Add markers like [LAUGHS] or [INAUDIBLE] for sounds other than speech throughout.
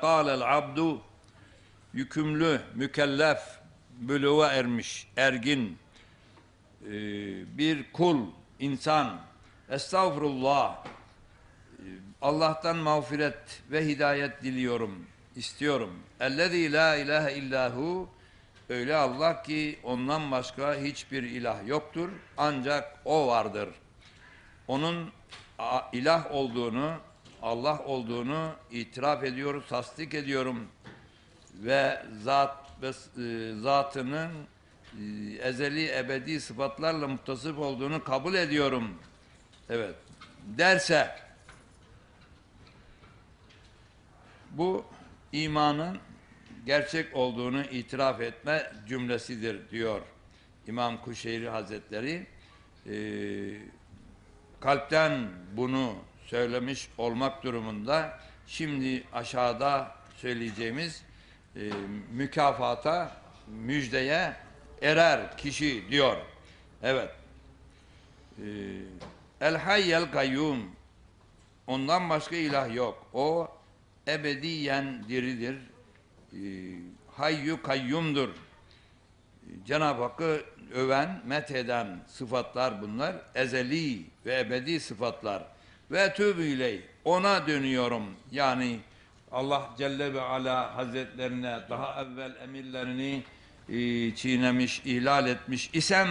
Kâlel abdu yükümlü, mükellef, buluğa ermiş, ergin, e, bir kul, insan, estağfurullah, e, Allah'tan mağfiret ve hidayet diliyorum, istiyorum. Ellezî la ilahe illahu, öyle Allah ki ondan başka hiçbir ilah yoktur, ancak O vardır. Onun ilah olduğunu, Allah olduğunu itiraf ediyoruz, tasdik ediyorum ve zat ve e, zatının e, ezeli ebedi sıfatlarla muttasıf olduğunu kabul ediyorum. Evet. Derse bu imanın gerçek olduğunu itiraf etme cümlesidir diyor İmam Kuşeyri Hazretleri. Ee, kalpten bunu söylemiş olmak durumunda şimdi aşağıda söyleyeceğimiz e, mükafata, müjdeye erer kişi diyor. Evet. Ee, El hayyel kayyum ondan başka ilah yok. O ebediyen diridir. Ee, hayyu kayyumdur. Cenab-ı Hakk'ı öven, metheden sıfatlar bunlar. Ezeli ve ebedi sıfatlar. Ve tübü. Ona dönüyorum. Yani Allah Celle ve Ala Hazretlerine daha evvel emirlerini e, çiğnemiş, ihlal etmiş isem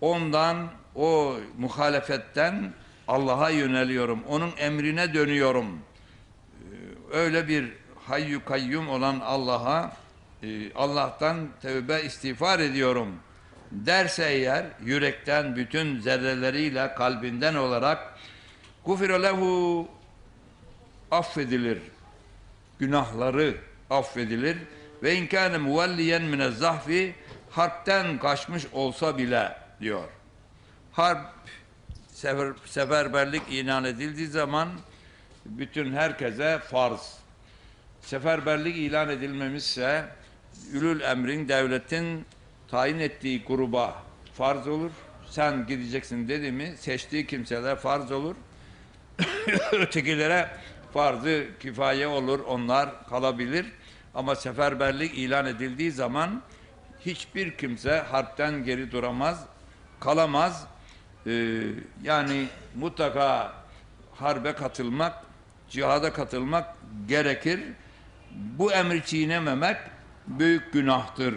ondan o muhalefetten Allah'a yöneliyorum. Onun emrine dönüyorum. Ee, Öyle bir hayyu kayyum olan Allah'a e, Allah'tan tövbe istiğfar ediyorum derse eğer yürekten bütün zerreleriyle kalbinden olarak gufire lehu affedilir günahları affedilir ve inkâne muvelliyen mine zahfi harpten kaçmış olsa bile diyor. Harp sefer, seferberlik ilan edildiği zaman bütün herkese farz. Seferberlik ilan edilmemişse ülül emrin devletin tayin ettiği gruba farz olur. Sen gideceksin dedi mi seçtiği kimseler farz olur. [LAUGHS] Ötekilere farzı kifaye olur, onlar kalabilir. Ama seferberlik ilan edildiği zaman hiçbir kimse harpten geri duramaz, kalamaz. Ee, yani mutlaka harbe katılmak, cihada katılmak gerekir. Bu emri çiğnememek büyük günahtır.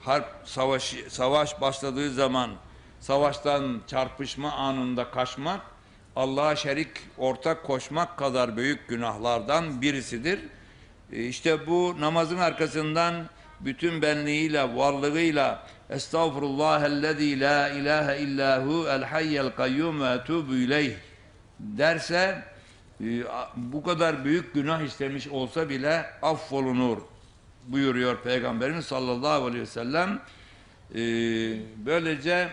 Harp savaş savaş başladığı zaman savaştan çarpışma anında kaçmak Allah'a şerik ortak koşmak kadar büyük günahlardan birisidir. E, İşte bu namazın arkasından bütün benliğiyle, varlığıyla Estağfirullahellezî la ilahe illahu el hayyel kayyum ve etûbü derse e, bu kadar büyük günah istemiş olsa bile affolunur buyuruyor Peygamberimiz sallallahu aleyhi ve sellem. E, böylece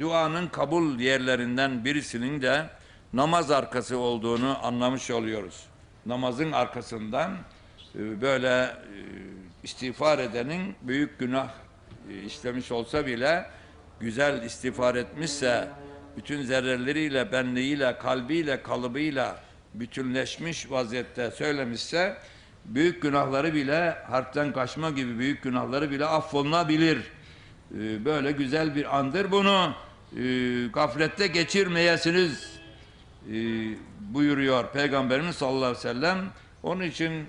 duanın kabul yerlerinden birisinin de namaz arkası olduğunu anlamış oluyoruz. Namazın arkasından e, böyle e, istiğfar edenin büyük günah e, işlemiş olsa bile güzel istiğfar etmişse bütün zerreleriyle, benliğiyle, kalbiyle, kalıbıyla bütünleşmiş vaziyette söylemişse büyük günahları bile harpten kaçma gibi büyük günahları bile affolunabilir. Böyle güzel bir andır bunu e, gaflette geçirmeyesiniz e, buyuruyor Peygamberimiz sallallahu aleyhi ve sellem. Onun için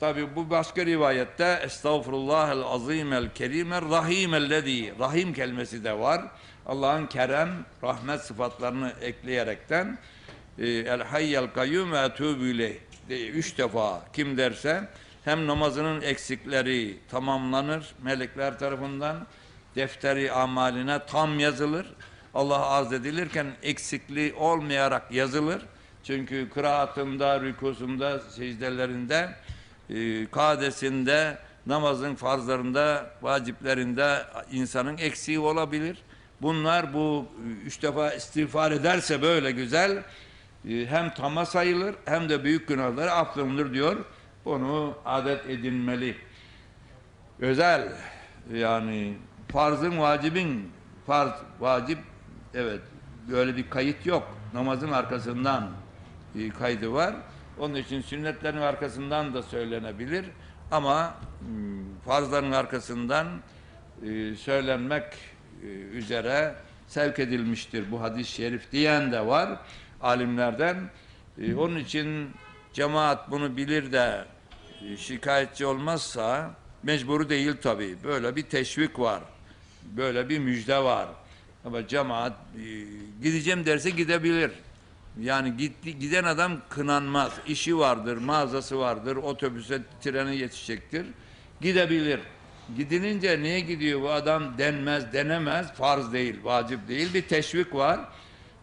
tabi bu başka rivayette Estağfirullahel azimel kerimel rahimellezî rahim kelimesi de var. Allah'ın kerem, rahmet sıfatlarını ekleyerekten e, el hayyel kayyum ve etûbü üç defa kim derse hem namazının eksikleri tamamlanır melekler tarafından defteri amaline tam yazılır. Allah arz edilirken eksikliği olmayarak yazılır. Çünkü kıraatında, rükusunda, secdelerinde, e, kadesinde, namazın farzlarında, vaciplerinde insanın eksiği olabilir. Bunlar bu üç defa istiğfar ederse böyle güzel e, hem tama sayılır hem de büyük günahları affolunur diyor. Bunu adet edinmeli. Özel yani farzın vacibin farz vacip evet böyle bir kayıt yok. Namazın arkasından e, kaydı var. Onun için sünnetlerin arkasından da söylenebilir ama hmm, farzların arkasından e, söylenmek e, üzere sevk edilmiştir bu hadis-i şerif diyen de var alimlerden. E, onun için cemaat bunu bilir de şikayetçi olmazsa mecburu değil tabii. Böyle bir teşvik var. Böyle bir müjde var. Ama cemaat e, gideceğim derse gidebilir. Yani gitti, giden adam kınanmaz. İşi vardır, mağazası vardır, otobüse, trene yetişecektir. Gidebilir. Gidilince niye gidiyor bu adam denmez, denemez. Farz değil, vacip değil. Bir teşvik var.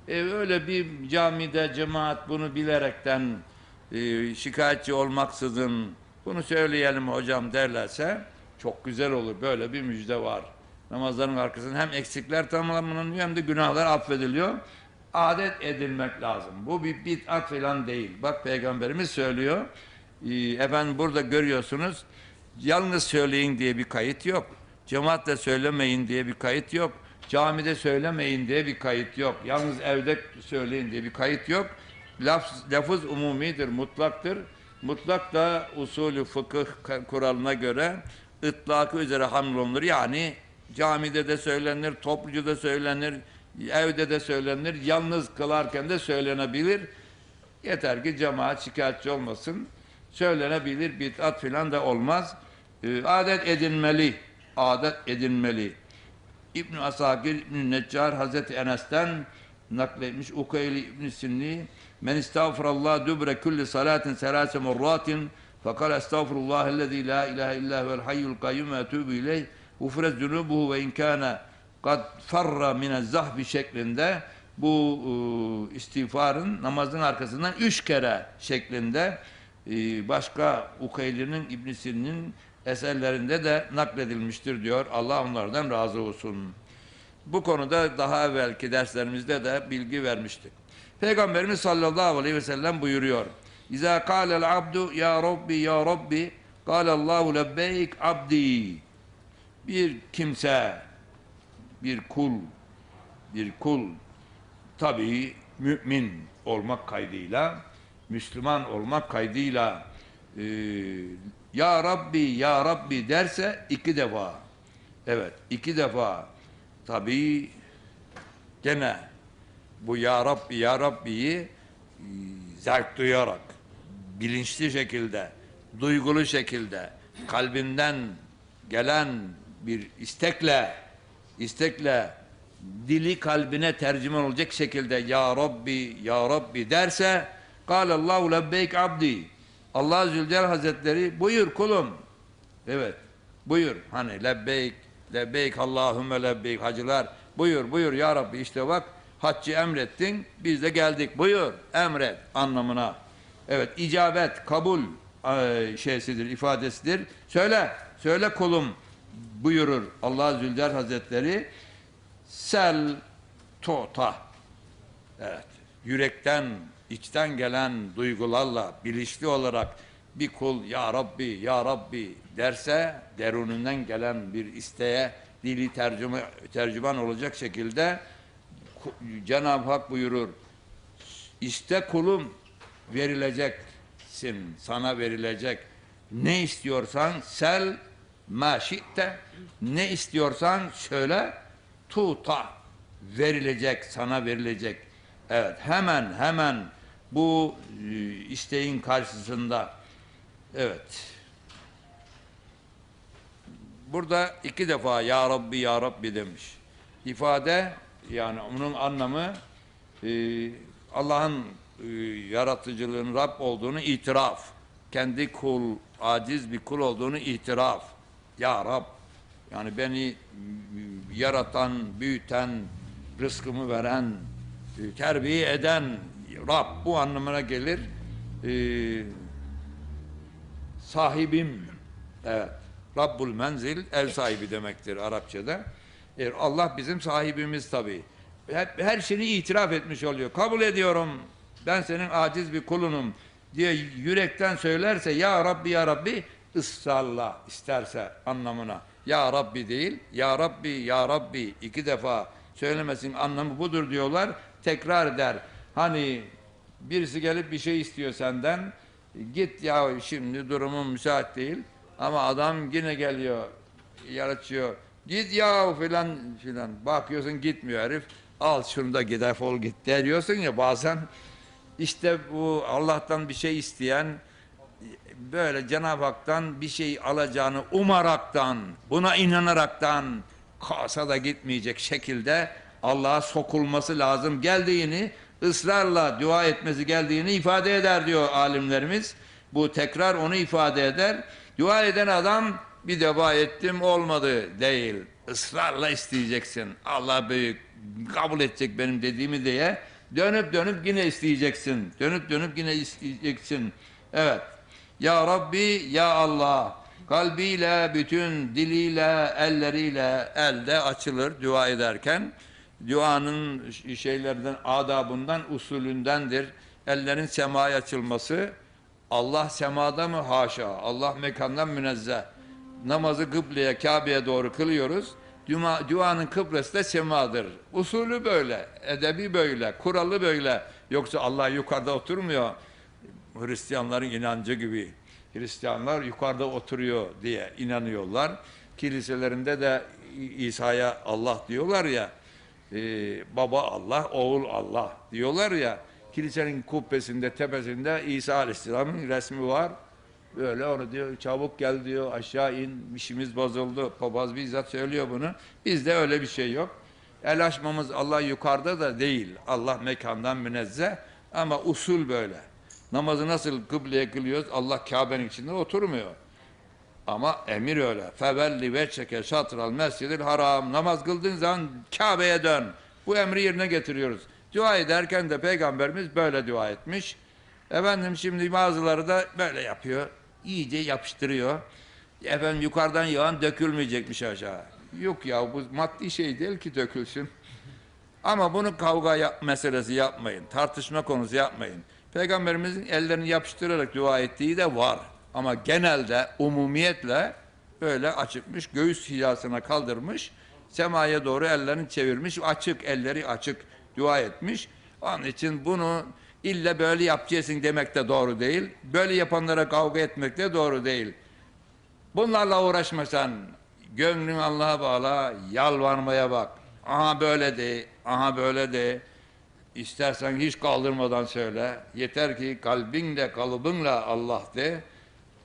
E, öyle bir camide cemaat bunu bilerekten e, şikayetçi olmaksızın bunu söyleyelim hocam derlerse çok güzel olur. Böyle bir müjde var. Namazların arkasında hem eksikler tamamlanıyor hem de günahlar affediliyor. Adet edilmek lazım. Bu bir bid'at falan değil. Bak Peygamberimiz söylüyor. Ee, efendim burada görüyorsunuz. Yalnız söyleyin diye bir kayıt yok. Cemaatle söylemeyin diye bir kayıt yok. Camide söylemeyin diye bir kayıt yok. Yalnız evde söyleyin diye bir kayıt yok. Laf, lafız umumidir, mutlaktır. Mutlak da usulü fıkıh kuralına göre ıtlakı üzere hamlolunur. Yani camide de söylenir, topluca da söylenir, evde de söylenir, yalnız kılarken de söylenebilir. Yeter ki cemaat şikayetçi olmasın. Söylenebilir, bid'at filan da olmaz. Ee, adet edinmeli, adet edinmeli. İbn Asakir İbn Neccar Hazreti Enes'ten nakletmiş Ukeyli İbn Sinni men istağfirallah dübre kulli salatin selase murratin fakal estağfirullah ellezî la ilahe illa huvel hayyul kayyum ve etûbü ileyh ufret zunubuhu ve inkâne kad farra mine zahbi şeklinde bu e, istiğfarın namazın arkasından üç kere şeklinde e, başka Ukeyli'nin İbn Sinni'nin eserlerinde de nakledilmiştir diyor. Allah onlardan razı olsun. Bu konuda daha evvelki derslerimizde de bilgi vermiştik. Peygamberimiz sallallahu aleyhi ve sellem buyuruyor. İza kâlel abdu ya Rabbi ya Rabbi kâlallahu lebbeyk abdi. Bir kimse, bir kul, bir kul tabii mümin olmak kaydıyla, Müslüman olmak kaydıyla e, Ya Rabbi, Ya Rabbi derse iki defa. Evet, iki defa. Tabii gene bu Ya Rabbi, Ya Rabbi'yi e, zevk duyarak, bilinçli şekilde, duygulu şekilde, kalbinden gelen bir istekle, istekle dili kalbine tercüman olacak şekilde Ya Rabbi, Ya Rabbi derse Allahu lebbeyk abdi. Allah Zülcelal Hazretleri buyur kulum. Evet buyur. Hani lebbeyk, lebbeyk Allahümme lebbeyk hacılar. Buyur buyur Ya Rabbi. İşte bak haccı emrettin biz de geldik. Buyur emret. anlamına. Evet icabet, kabul şeysidir, ifadesidir. Söyle, söyle kulum buyurur Allah Zülcelal Hazretleri. Sel tota. Evet. Yürekten, içten gelen duygularla bilinçli olarak bir kul ya Rabbi, ya Rabbi derse derunundan gelen bir isteğe dili tercüme, tercüman olacak şekilde Cenab-ı Hak buyurur. İste kulum verileceksin, sana verilecek. Ne istiyorsan sel maşitte, ne istiyorsan söyle tuta verilecek, sana verilecek. Evet, hemen hemen bu e, isteğin karşısında evet. Burada iki defa Ya Rabbi Ya Rabbi demiş. İfade yani onun anlamı e, Allah'ın e, yaratıcılığın Rab olduğunu itiraf. Kendi kul, aciz bir kul olduğunu itiraf. Ya Rab yani beni yaratan, büyüten, rızkımı veren, e, terbiye eden Rab bu anlamına gelir. E, sahibim. Evet. Rabbul menzil ev sahibi demektir Arapçada. E, Allah bizim sahibimiz tabii. Hep, her şeyini itiraf etmiş oluyor. Kabul ediyorum. Ben senin aciz bir kulunum diye yürekten söylerse ya Rabbi ya Rabbi ısrarla isterse anlamına. Ya Rabbi değil, Ya Rabbi, Ya Rabbi iki defa söylemesinin anlamı budur diyorlar. Tekrar eder. Hani birisi gelip bir şey istiyor senden. Git ya şimdi durumum müsait değil. Ama adam yine geliyor, yaratıyor. Git ya filan filan. Bakıyorsun gitmiyor herif. Al şunu da git defol git diyorsun ya bazen. İşte bu Allah'tan bir şey isteyen böyle Cenab-ı Hak'tan bir şey alacağını umaraktan, buna inanaraktan kasa da gitmeyecek şekilde Allah'a sokulması lazım. Geldiğini ısrarla dua etmesi geldiğini ifade eder diyor alimlerimiz. Bu tekrar onu ifade eder. Dua eden adam bir defa ettim olmadı değil. Israrla isteyeceksin. Allah büyük kabul edecek benim dediğimi diye dönüp dönüp yine isteyeceksin. Dönüp dönüp yine isteyeceksin. Evet. Ya Rabbi, Ya Allah. Kalbiyle, bütün diliyle, elleriyle elde açılır dua ederken. Duanın şeylerden, adabından, usulündendir. Ellerin semaya açılması. Allah semada mı? Haşa. Allah mekandan münezzeh. Namazı kıbleye, Kabe'ye doğru kılıyoruz. Dua, duanın kıblesi de semadır. Usulü böyle, edebi böyle, kuralı böyle. Yoksa Allah yukarıda oturmuyor. Hristiyanların inancı gibi. Hristiyanlar yukarıda oturuyor diye inanıyorlar. Kiliselerinde de İsa'ya Allah diyorlar ya, e, baba Allah, oğul Allah diyorlar ya. Kilisenin kubbesinde, tepesinde İsa Aleyhisselam'ın resmi var. Böyle onu diyor, çabuk gel diyor, aşağı in, işimiz bozuldu. Papaz bizzat söylüyor bunu. Bizde öyle bir şey yok. El açmamız Allah yukarıda da değil. Allah mekandan münezzeh ama usul böyle. Namazı nasıl kıbleye kılıyoruz? Allah Kabe'nin içinde oturmuyor. Ama emir öyle. Fevelli ve çeke şatral mescidil haram. Namaz kıldığın zaman Kabe'ye dön. Bu emri yerine getiriyoruz. Dua ederken de Peygamberimiz böyle dua etmiş. Efendim şimdi bazıları da böyle yapıyor. İyice yapıştırıyor. Efendim yukarıdan yağan dökülmeyecekmiş aşağı. Yok ya bu maddi şey değil ki dökülsün. Ama bunu kavga yap meselesi yapmayın. Tartışma konusu yapmayın. Peygamberimizin ellerini yapıştırarak dua ettiği de var. Ama genelde umumiyetle böyle açıkmış, göğüs hizasına kaldırmış, semaya doğru ellerini çevirmiş, açık, elleri açık dua etmiş. Onun için bunu illa böyle yapacaksın demek de doğru değil. Böyle yapanlara kavga etmek de doğru değil. Bunlarla uğraşmasan, gönlün Allah'a bağla, yalvarmaya bak. Aha böyle de, aha böyle de. İstersen hiç kaldırmadan söyle. Yeter ki kalbinle, kalıbınla Allah de.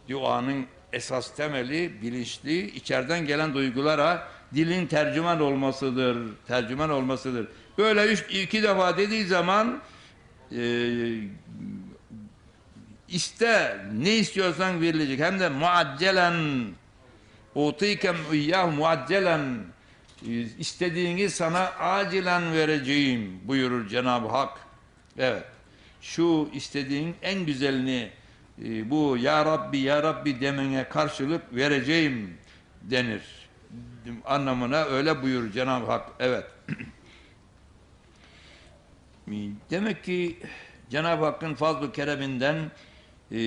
Duanın esas temeli bilinçli, içeriden gelen duygulara dilin tercüman olmasıdır. Tercüman olmasıdır. Böyle üç, iki defa dediği zaman e, iste ne istiyorsan verilecek. Hem de muaccelen utikem iyyah muaccelen istediğini sana acilen vereceğim buyurur Cenab-ı Hak. Evet. Şu istediğin en güzelini e, bu ya Rabbi ya Rabbi demene karşılık vereceğim denir. Anlamına öyle buyurur Cenab-ı Hak. Evet. [CLEARS THROAT] Demek ki Cenab-ı Hakk'ın fazl-ı kereminden e,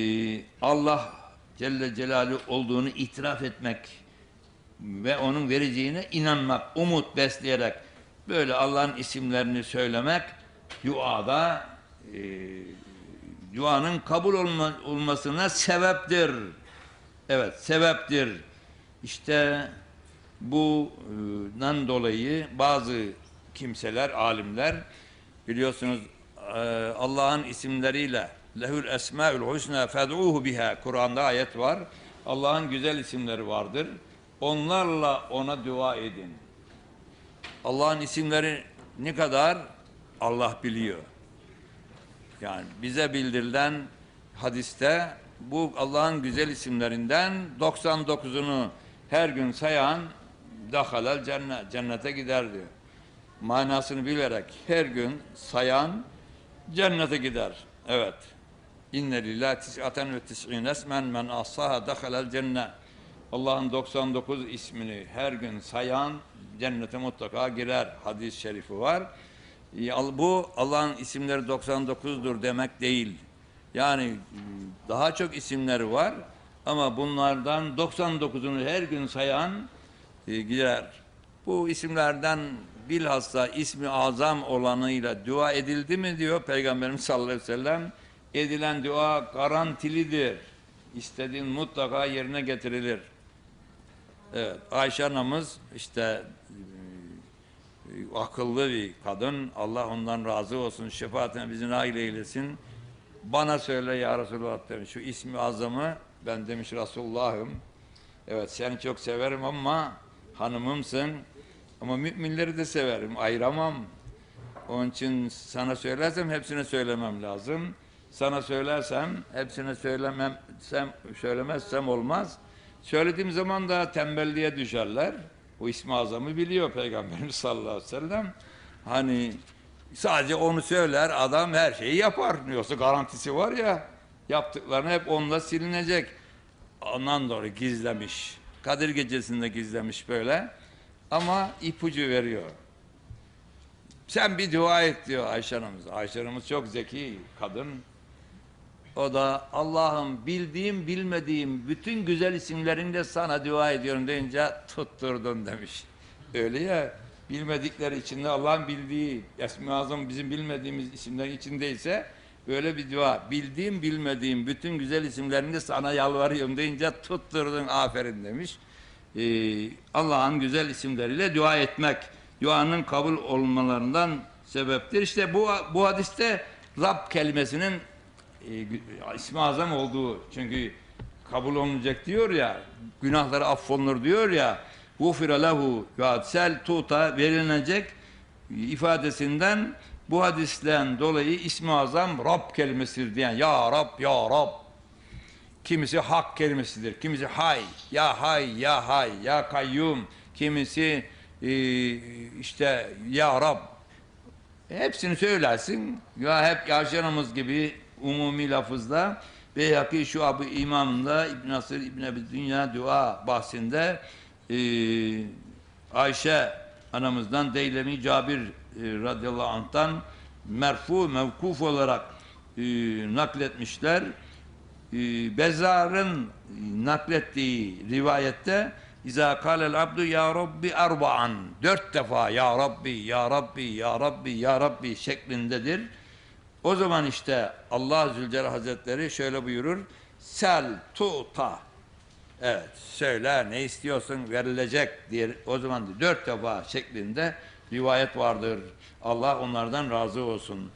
Allah Celle Celaluhu olduğunu itiraf etmek ve onun vereceğine inanmak, umut besleyerek böyle Allah'ın isimlerini söylemek duada e, duanın kabul olma, olmasına sebeptir. Evet, sebeptir. İşte bundan dolayı bazı kimseler, alimler biliyorsunuz e, Allah'ın isimleriyle lehül esmaül husna fed'uhu biha Kur'an'da ayet var. Allah'ın güzel isimleri vardır. Onlarla ona dua edin. Allah'ın isimleri ne kadar Allah biliyor. Yani bize bildirilen hadiste bu Allah'ın güzel isimlerinden 99'unu her gün sayan cennet, cennete gider diyor. Manasını bilerek her gün sayan cennete gider. Evet. İnne lillahi tis'aten ve tis'in esmen men assaha dahalel cennet. Allah'ın 99 ismini her gün sayan cennete mutlaka girer hadis-i şerifi var. Bu Allah'ın isimleri 99'dur demek değil. Yani daha çok isimleri var ama bunlardan 99'unu her gün sayan e, girer. Bu isimlerden bilhassa ismi azam olanıyla dua edildi mi diyor Peygamberimiz sallallahu aleyhi ve sellem edilen dua garantilidir. İstediğin mutlaka yerine getirilir. Evet, Ayşe anamız işte e, akıllı bir kadın. Allah ondan razı olsun. Şefaatine bizi nail eylesin. Bana söyle ya Resulullah demiş. Şu ismi azamı ben demiş Resulullah'ım. Evet seni çok severim ama hanımımsın. Ama müminleri de severim. Ayıramam. Onun için sana söylersem hepsini söylemem lazım. Sana söylersem hepsini söylemem, sem, söylemezsem olmaz. Söylediğim zaman da tembelliğe düşerler. Bu ismi azamı biliyor Peygamberimiz [LAUGHS] sallallahu aleyhi ve sellem. Hani sadece onu söyler adam her şeyi yapar. Yoksa garantisi var ya yaptıklarını hep onunla silinecek. Ondan dolayı gizlemiş. Kadir gecesinde gizlemiş böyle. Ama ipucu veriyor. Sen bir dua et diyor Ayşe Hanımız. Ayşe Hanımız çok zeki kadın. O da Allah'ım bildiğim bilmediğim bütün güzel isimlerinle sana dua ediyorum deyince tutturdun demiş. Öyle ya bilmedikleri içinde Allah'ın bildiği Esmi Azam bizim bilmediğimiz isimler içindeyse böyle bir dua. Bildiğim bilmediğim bütün güzel isimlerini sana yalvarıyorum deyince tutturdun aferin demiş. Ee, Allah'ın güzel isimleriyle dua etmek duanın kabul olmalarından sebeptir. İşte bu bu hadiste Rab kelimesinin e, ismi azam olduğu çünkü kabul olunacak diyor ya günahları affolunur diyor ya gufira lehu sel tuta verilecek ifadesinden bu hadisten dolayı ismi azam Rab kelimesidir diyen ya Rab ya Rab. Kimisi hak kelimesidir kimisi hay ya hay ya hay ya kayyum. Kimisi e, işte ya Rab. Hepsini söylersin. Ya hep yaşanımız gibi umumi lafızda Beyhaki şu abu imamında İbn Nasır İbn Ebi Dünya dua bahsinde e, Ayşe anamızdan Deylemi Cabir e, radıyallahu anh'tan merfu mevkuf olarak e, nakletmişler. E, Bezzar'ın naklettiği rivayette İza kâlel abdu ya Rabbi arba'an dört defa ya Rabbi ya Rabbi ya Rabbi ya Rabbi şeklindedir. O zaman işte Allah Zülcelal Hazretleri şöyle buyurur. Sel tuta. Evet söyle ne istiyorsun verilecek diye o zaman dört defa şeklinde rivayet vardır. Allah onlardan razı olsun.